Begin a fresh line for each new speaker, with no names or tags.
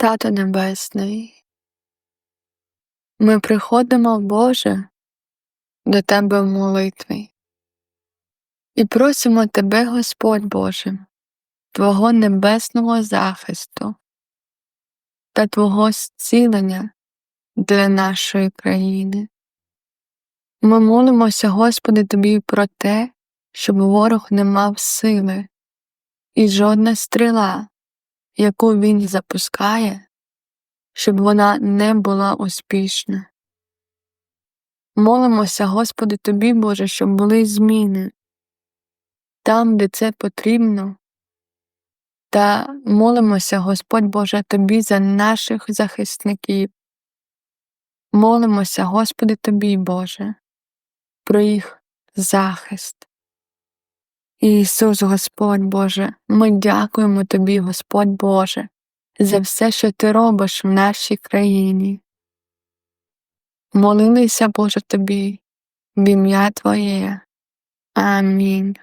Тато Небесний, ми приходимо, Боже, до Тебе в молитві і просимо Тебе, Господь Боже, Твого небесного захисту та Твого зцілення для нашої країни. Ми молимося, Господи, Тобі про те, щоб ворог не мав сили, і жодна стріла, яку він запускає, щоб вона не була успішна. Молимося, Господи, Тобі, Боже, щоб були зміни там, де це потрібно, та молимося, Господь Боже, Тобі за наших захисників. Молимося, Господи, Тобі, Боже, про їх захист. Ісус, Господь Боже, ми дякуємо Тобі, Господь Боже, за все, що Ти робиш в нашій країні. Молилися, Боже, Тобі, в ім'я Твоє. Амінь.